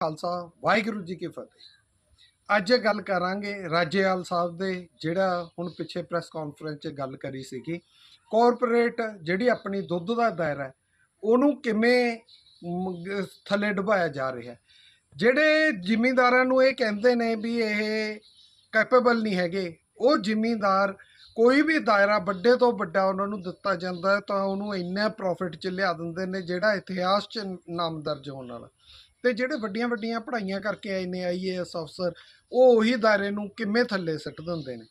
ਖਾਲਸਾ, ਵਾਹਿਗੁਰੂ ਜੀ ਕੀ ਫਤਿਹ। ਅੱਜ ਗੱਲ ਕਰਾਂਗੇ ਰਾਜੇਵਾਲ ਸਾਹਿਬ ਦੇ, ਜਿਹੜਾ ਹੁਣ ਪਿੱਛੇ ਪ੍ਰੈਸ ਕਾਨਫਰੰਸ 'ਚ ਗੱਲ ਕਰੀ ਸੀਗੀ। ਕਾਰਪੋਰੇਟ ਜਿਹੜੀ ਆਪਣੀ ਦੁੱਧ ਦਾ ਦਾਇਰਾ ਉਹਨੂੰ ਕਿਵੇਂ ਥੱਲੇ ਡੁਬਾਇਆ ਜਾ ਰਿਹਾ ਜਿਹੜੇ ਜ਼ਿਮੀਂਦਾਰਾਂ ਨੂੰ ਇਹ ਕਹਿੰਦੇ ਨੇ ਵੀ ਇਹ ਕੈਪੇਬਲ ਨਹੀਂ ਹੈਗੇ, ਉਹ ਜ਼ਿਮੀਂਦਾਰ ਕੋਈ ਵੀ ਦਾਇਰਾ ਵੱਡੇ ਤੋਂ ਵੱਡਾ ਉਹਨਾਂ ਨੂੰ ਦਿੱਤਾ ਜਾਂਦਾ ਤਾਂ ਉਹਨੂੰ ਇੰਨਾ ਪ੍ਰੋਫਿਟ 'ਚ ਲਿਆ ਦਿੰਦੇ ਨੇ, ਜਿਹੜਾ ਇਤਿਹਾਸ 'ਚ ਨਾਮ ਦਰਜ ਹੋਣ ਵਾਲਾ। ਤੇ ਜਿਹੜੇ ਵੱਡੀਆਂ ਵੱਡੀਆਂ ਪੜ੍ਹਾਈਆਂ ਕਰਕੇ ਆਏ ਨੇ ਆਈਏਐਸ ਅਫਸਰ, ਉਹ ਉਹੀ ਦਾਇਰੇ ਨੂੰ ਕਿਵੇਂ ਥੱਲੇ ਸਿੱਟ ਦਿੰਦੇ ਨੇ।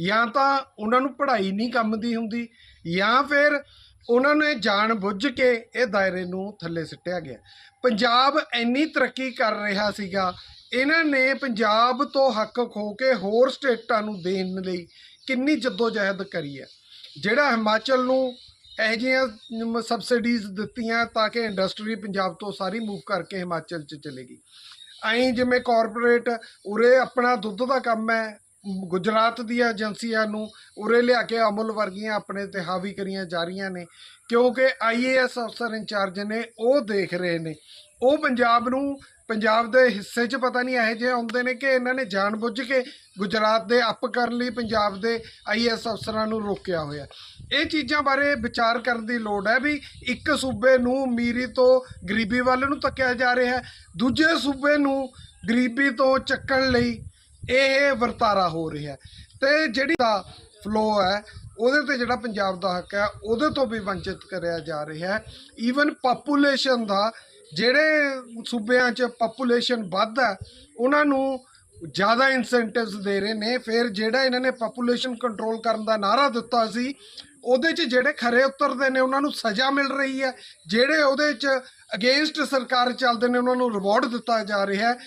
ਜਾਂ ਤਾਂ ਉਹਨਾਂ ਨੂੰ ਪੜ੍ਹਾਈ ਨਹੀਂ ਕੰਮ ਦੀ ਹੁੰਦੀ, ਜਾਂ ਫਿਰ ਉਹਨਾਂ ਨੇ ਜਾਣ ਬੁੱਝ ਕੇ ਇਹ ਦਾਇਰੇ ਨੂੰ ਥੱਲੇ ਸਿੱਟਿਆ ਗਿਆ। ਪੰਜਾਬ ਇੰਨੀ ਤਰੱਕੀ ਕਰ ਰਿਹਾ ਸੀਗਾ, ਇਹਨਾਂ ਨੇ ਪੰਜਾਬ ਤੋਂ ਹੱਕ ਖੋ ਕੇ ਹੋਰ ਸਟੇਟਾਂ ਨੂੰ ਦੇਣ ਲਈ ਕਿੰਨੀ ਜਦੋਜਹਿਦ ਕਰੀ ਹੈ। ਜਿਹੜਾ ਹਿਮਾਚਲ ਨੂੰ ਇਹੋ ਜਿਹੀਆਂ ਸਬਸਿਡੀਜ਼ ਦਿੱਤੀਆਂ ਤਾਂ ਕਿ ਇੰਡਸਟਰੀ ਪੰਜਾਬ ਤੋਂ ਸਾਰੀ ਮੂਵ ਕਰਕੇ ਹਿਮਾਚਲ 'ਚ ਚਲੇਗੀ ਐਂ ਜਿਵੇਂ ਕਾਰਪੋਰੇਟ ਉਰੇ ਆਪਣਾ ਦੁੱਧ ਦਾ ਕੰਮ ਹੈ, ਗੁਜਰਾਤ ਦੀਆਂ ਏਜੰਸੀਆਂ ਨੂੰ ਉਰੇ ਲਿਆ ਕੇ ਅਮਲ ਵਰਗੀਆਂ ਆਪਣੇ ਤੇ ਹਾਵੀ ਕਰੀਆਂ ਜਾ ਰਹੀਆਂ ਨੇ, ਕਿਉਂਕਿ ਆਈਏਐਸ ਅਫਸਰ ਇੰਚਾਰਜ ਨੇ, ਉਹ ਦੇਖ ਰਹੇ ਨੇ। ਉਹ ਪੰਜਾਬ ਨੂੰ ਪੰਜਾਬ ਦੇ ਹਿੱਸੇ 'ਚ ਪਤਾ ਨਹੀਂ ਇਹੋ ਜਿਹੇ ਆਉਂਦੇ ਨੇ ਕਿ ਇਹਨਾਂ ਨੇ ਜਾਣਬੁੱਝ ਕੇ ਗੁਜਰਾਤ ਦੇ ਅਪ ਕਰਨ ਲਈ ਪੰਜਾਬ ਦੇ ਆਈਏਐਸ ਅਫਸਰਾਂ ਨੂੰ ਰੋਕਿਆ ਹੋਇਆ। ਇਹ ਚੀਜ਼ਾਂ ਬਾਰੇ ਵਿਚਾਰ ਕਰਨ ਦੀ ਲੋੜ ਹੈ ਵੀ ਇੱਕ ਸੂਬੇ ਨੂੰ ਅਮੀਰੀ ਤੋਂ ਗਰੀਬੀ ਵੱਲ ਨੂੰ ਤੱਕਿਆ ਜਾ ਰਿਹਾ ਹੈ, ਦੂਜੇ ਸੂਬੇ ਨੂੰ ਗਰੀਬੀ ਤੋਂ ਚੱਕਣ ਲਈ ਇਹ ਵਰਤਾਰਾ ਹੋ ਰਿਹਾ ਹੈ। ਤੇ ਜਿਹੜੀ ਦਾ ਫਲੋ ਹੈ, ਉਹਦੇ ਤੇ ਜਿਹੜਾ ਪੰਜਾਬ ਦਾ ਹੱਕ ਹੈ, ਉਹਦੇ ਤੋਂ ਵੀ ਵੰਚਿਤ ਕਰਿਆ ਜਾ ਰਿਹਾ ਹੈ। ਈਵਨ ਪਾਪੂਲੇਸ਼ਨ ਦਾ ਜਿਹੜੇ ਸੂਬਿਆਂ 'ਚ ਪਾਪੂਲੇਸ਼ਨ ਵੱਧ ਹੈ ਉਹਨਾਂ ਨੂੰ ਜ਼ਿਆਦਾ ਇਨਸੈਂਟਿਵਸ ਦੇ ਰਹੇ ਨੇ। ਫਿਰ ਜਿਹੜਾ ਇਹਨਾਂ ਨੇ ਪਾਪੂਲੇਸ਼ਨ ਕੰਟਰੋਲ ਕਰਨ ਦਾ ਨਾਰਾ ਦਿੱਤਾ ਸੀ, ਉਹਦੇ 'ਚ ਜਿਹੜੇ ਖਰੇ ਉਤਰਦੇ ਨੇ, ਉਹਨਾਂ ਨੂੰ ਸਜ਼ਾ ਮਿਲ ਰਹੀ ਹੈ। ਜਿਹੜੇ ਉਹਦੇ 'ਚ ਅਗੇਂਸਟ ਸਰਕਾਰ ਚੱਲਦੇ ਨੇ, ਉਹਨਾਂ ਨੂੰ ਰਿਵਾਰਡ ਦਿੱਤਾ ਜਾ ਰਿਹਾ ਹੈ।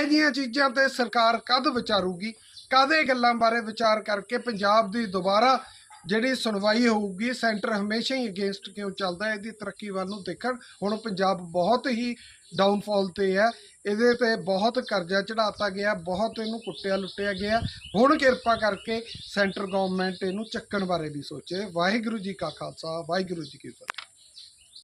ਇਹ ਜਿਹੀਆਂ ਚੀਜ਼ਾਂ ਤੇ ਸਰਕਾਰ ਕਦ ਵਿਚਾਰੂਗੀ? ਕਾਦੇ ਗੱਲਾਂ ਬਾਰੇ ਵਿਚਾਰ ਕਰਕੇ ਪੰਜਾਬ ਦੀ ਦੁਬਾਰਾ ਜਿਹੜੀ ਸੁਣਵਾਈ ਹੋਊਗੀ, ਸੈਂਟਰ ਹਮੇਸ਼ਾ ਹੀ ਅਗੇਂਸਟ ਕਿਉਂ ਚੱਲਦਾ ਹੈ, ਇਹਦੀ ਤਰੱਕੀ ਵੱਲ ਨੂੰ ਦੇਖਣ। ਹੁਣ ਪੰਜਾਬ ਬਹੁਤ ਹੀ ਡਾਊਨਫਾਲ ਤੇ ਹੈ। ਇਹਦੇ ਤੇ ਬਹੁਤ ਕਰਜ਼ਾ ਚੜਾਤਾ ਗਿਆ, ਬਹੁਤ ਇਹਨੂੰ ਕੁੱਟਿਆ, ਲੁੱਟਿਆ ਗਿਆ। ਹੁਣ ਕਿਰਪਾ ਕਰਕੇ ਸੈਂਟਰ ਗਵਰਨਮੈਂਟ ਇਹਨੂੰ ਚੱਕਣ ਬਾਰੇ ਵੀ ਸੋਚੇ। ਵਾਹਿਗੁਰੂ ਜੀ ਕਾ ਖਾਲਸਾ, ਵਾਹਿਗੁਰੂ ਜੀ ਕੀ ਫਤਿਹ।